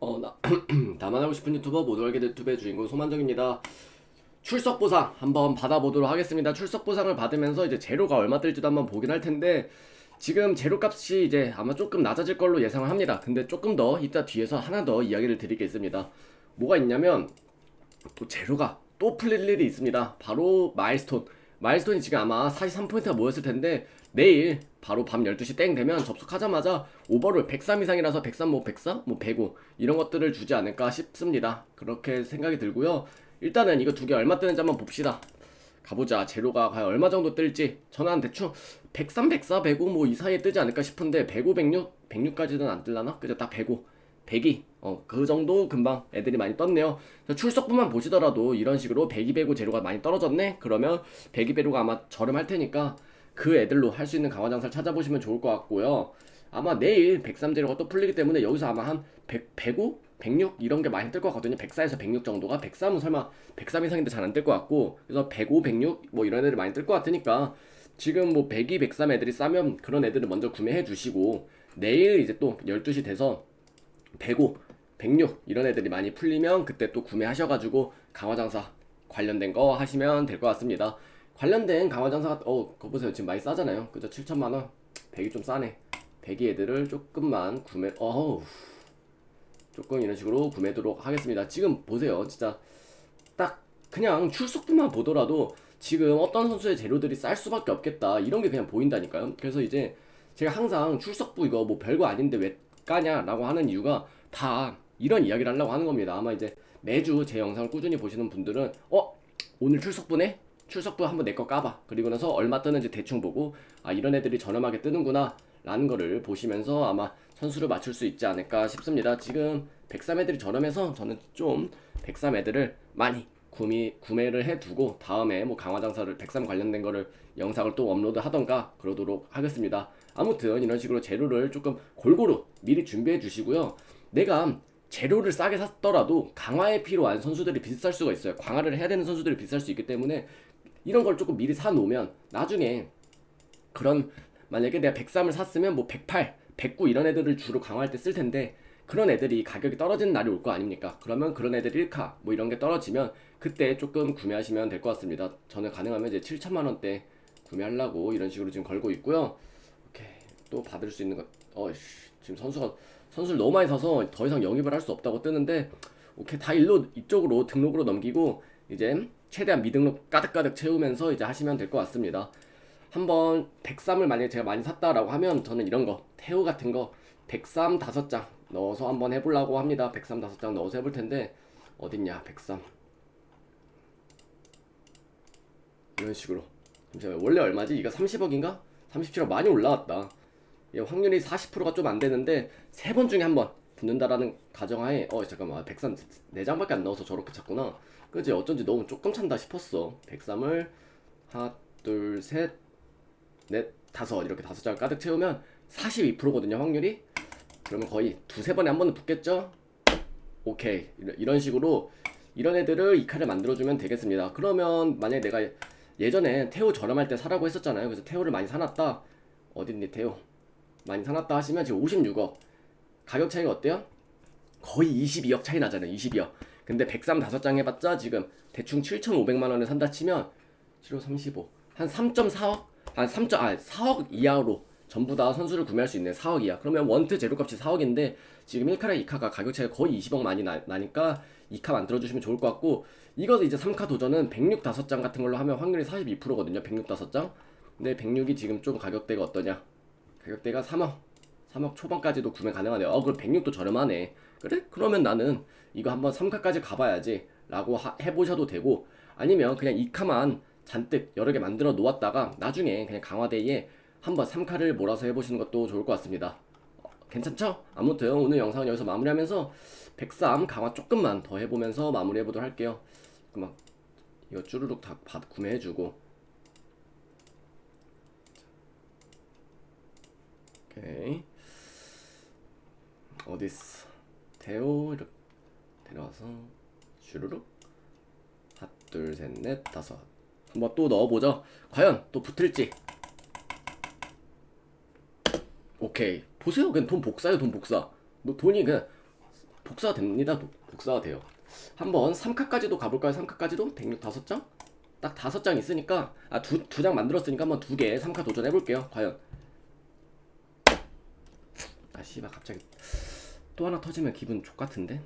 어, 나, 나만 하고 싶은 유튜버 모두 알게 된 유튜브의 주인공 소만정입니다. 출석 보상 한번 받아보도록 하겠습니다. 출석 보상을 받으면서 이제 재료가 얼마 들지도 한번 보긴 할 텐데 지금 재료 값이 이제 아마 조금 낮아질 걸로 예상을 합니다. 근데 조금 더 이따 뒤에서 하나 더 이야기를 있습니다. 뭐가 있냐면 또 재료가 또 풀릴 일이 있습니다. 바로 마일스톤. 마일스톤이 지금 아마 43포인트가 모였을 텐데 내일 바로 밤 12시 땡 되면 접속하자마자 오버롤 103 이상이라서 103, 뭐 104, 뭐 105 이런 것들을 주지 않을까 싶습니다. 그렇게 생각이 들고요. 일단은 이거 두 개 얼마 뜨는지 한번 봅시다. 가보자. 재료가 과연 얼마 정도 뜰지. 저는 한 대충 103, 104, 105 뭐 이 사이에 뜨지 않을까 싶은데 105, 106, 106까지는 안 뜰라나? 그죠? 딱 105. 102. 어, 그 정도 금방 애들이 많이 떴네요. 출석부만 보시더라도 이런 식으로 102, 105 재료가 많이 떨어졌네? 그러면 102, 105가 아마 저렴할 테니까 그 애들로 할 수 있는 강화 장사를 찾아보시면 좋을 것 같고요. 아마 내일 103 재료가 또 풀리기 때문에 여기서 아마 한 100, 105? 106 이런 게 많이 뜰 것 같거든요. 104에서 106 정도가 103은 설마 103 이상인데 잘 안 뜰 것 같고 그래서 105, 106 뭐 이런 애들이 많이 뜰 것 같으니까 지금 뭐 102, 103 애들이 싸면 그런 애들을 먼저 구매해 주시고 내일 이제 또 12시 돼서 105, 106 이런 애들이 많이 풀리면 그때 또 구매하셔가지고 강화장사 관련된 거 하시면 될 것 같습니다. 관련된 강화장사가 어 그거 보세요 지금 많이 싸잖아요. 그죠 7천만 원 100이 좀 싸네. 100이 애들을 조금만 구매 어우 조금 이런 식으로 구매하도록 하겠습니다. 지금 보세요 진짜 딱 그냥 출석부만 보더라도 지금 어떤 선수의 재료들이 쌀 수밖에 없겠다 이런 게 그냥 보인다니까요. 그래서 이제 제가 항상 출석부 이거 뭐 별거 아닌데 왜 까냐라고 하는 이유가 다 이런 이야기를 하려고 하는 겁니다. 아마 이제 매주 제 영상을 꾸준히 보시는 분들은 어 오늘 출석부네 출석부 한번 내 거 까봐 그리고 나서 얼마 뜨는지 대충 보고 아 이런 애들이 저렴하게 뜨는구나 라는 거를 보시면서 아마 선수를 맞출 수 있지 않을까 싶습니다. 지금 103 애들이 저렴해서 저는 좀 103 애들을 많이 구매, 구매를 해두고 다음에 뭐 강화 장사를 103 관련된 거를 영상을 또 업로드 하던가 그러도록 하겠습니다. 아무튼 이런 식으로 재료를 조금 골고루 미리 준비해 주시고요. 내가 재료를 싸게 샀더라도 강화에 필요한 선수들이 비쌀 수가 있어요. 강화를 해야 되는 선수들이 비쌀 수 있기 때문에 이런 걸 조금 미리 사 놓으면 나중에 그런 만약에 내가 103을 샀으면 뭐 108, 109 이런 애들을 주로 강화할 때 쓸 텐데 그런 애들이 가격이 떨어지는 날이 올 거 아닙니까? 그러면 그런 애들 1카 뭐 이런 게 떨어지면 그때 조금 구매하시면 될 것 같습니다. 저는 가능하면 이제 7천만 원대 구매하려고 이런 식으로 지금 걸고 있고요. 오케이 또 받을 수 있는 것 어이씨 지금 선수가 선수를 너무 많이 사서 더 이상 영입을 할 수 없다고 뜨는데 오케이 다 일로 이쪽으로 등록으로 넘기고 이제 최대한 미등록 가득가득 채우면서 이제 하시면 될 것 같습니다. 한번 103을 만약에 제가 많이 샀다라고 하면 저는 이런 거 태우 같은 거103 다섯 장 넣어서 한번 해보려고 합니다. 103 다섯 장 넣어서 해볼 텐데 어딨냐 103 이런 식으로 잠시만요. 원래 얼마지? 이거 30억인가? 37억 많이 올라왔다. 예, 확률이 40%가 좀 안 되는데 세 번 중에 한 번 붙는다라는 가정하에 어 잠깐만 103 4장밖에 안 넣어서 저렇게 찼구나. 그지 어쩐지 너무 조금 찬다 싶었어. 103을 하나 둘 셋 넷, 다섯 이렇게 다섯 장을 가득 채우면 42%거든요 확률이. 그러면 거의 두세 번에 한 번은 붙겠죠? 오케이. 이런- 식으로 이런 애들을 이 칼을 만들어주면 되겠습니다. 그러면 만약에 내가 예전에 태오 저렴할 때 사라고 했었잖아요. 그래서 태오를 많이 사놨다. 어딨니 태오 많이 사놨다 하시면 지금 56억. 가격 차이가 어때요? 거의 22억 차이 나잖아요 22억. 근데 103 다섯 장 해봤자 지금 대충 7,500만 원에 산다 치면 7호 35. 한 3.4억? 한 3. 아 4억 이하로 전부 다 선수를 구매할 수 있네. 4억 이하. 그러면 원트 재료값이 4억인데 지금 1카랑 2카가 가격 차이가 거의 20억 많이 나, 나니까 2카 만들어 주시면 좋을 것 같고 이거 이제 3카 도전은 106 5장 같은 걸로 하면 확률이 42%거든요. 106 5장. 근데 106이 지금 좀 가격대가 어떠냐? 가격대가 3억. 3억 초반까지도 구매 가능하네요. 어, 그럼 106도 저렴하네. 그래? 그러면 나는 이거 한번 3카까지 가봐야지. 라고 하- 해보셔도 되고, 아니면 그냥 2카만 잔뜩 여러 개 만들어 놓았다가 나중에 그냥 강화대에 한번 3카를 몰아서 해보시는 것도 좋을 것 같습니다. 어, 괜찮죠? 아무튼 오늘 영상은 여기서 마무리하면서 103 강화 조금만 더 해보면서 마무리해보도록 할게요. 그만. 이거 쭈루룩 다 받, 구매해주고. 오케이. 어딨어? 대오? 이렇게. 데려와서. 쭈루룩. 하나 둘셋 넷 다섯 한번 또 넣어보죠 과연 또 붙을지 오케이 보세요 그냥 돈 복사요 돈 복사 뭐 돈이 그냥 복사가 됩니다. 도- 복사가 돼요. 한번 3카까지도 가볼까요? 3카까지도 105장? 딱 다섯 장 있으니까 아 두 두 장 만들었으니까 한번 두 개 3카 도전해 볼게요. 과연 아 씨발 갑자기 또 하나 터지면 기분 족 같은데.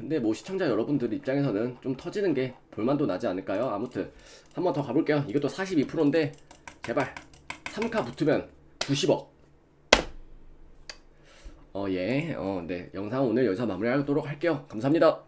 근데 뭐 시청자 여러분들 입장에서는 좀 터지는 게 볼만도 나지 않을까요? 아무튼 한 번 더 가볼게요. 이것도 42%인데 제발 3카 붙으면 90억. 어 예. 어 네. 영상 오늘 여기서 마무리하도록 할게요. 감사합니다.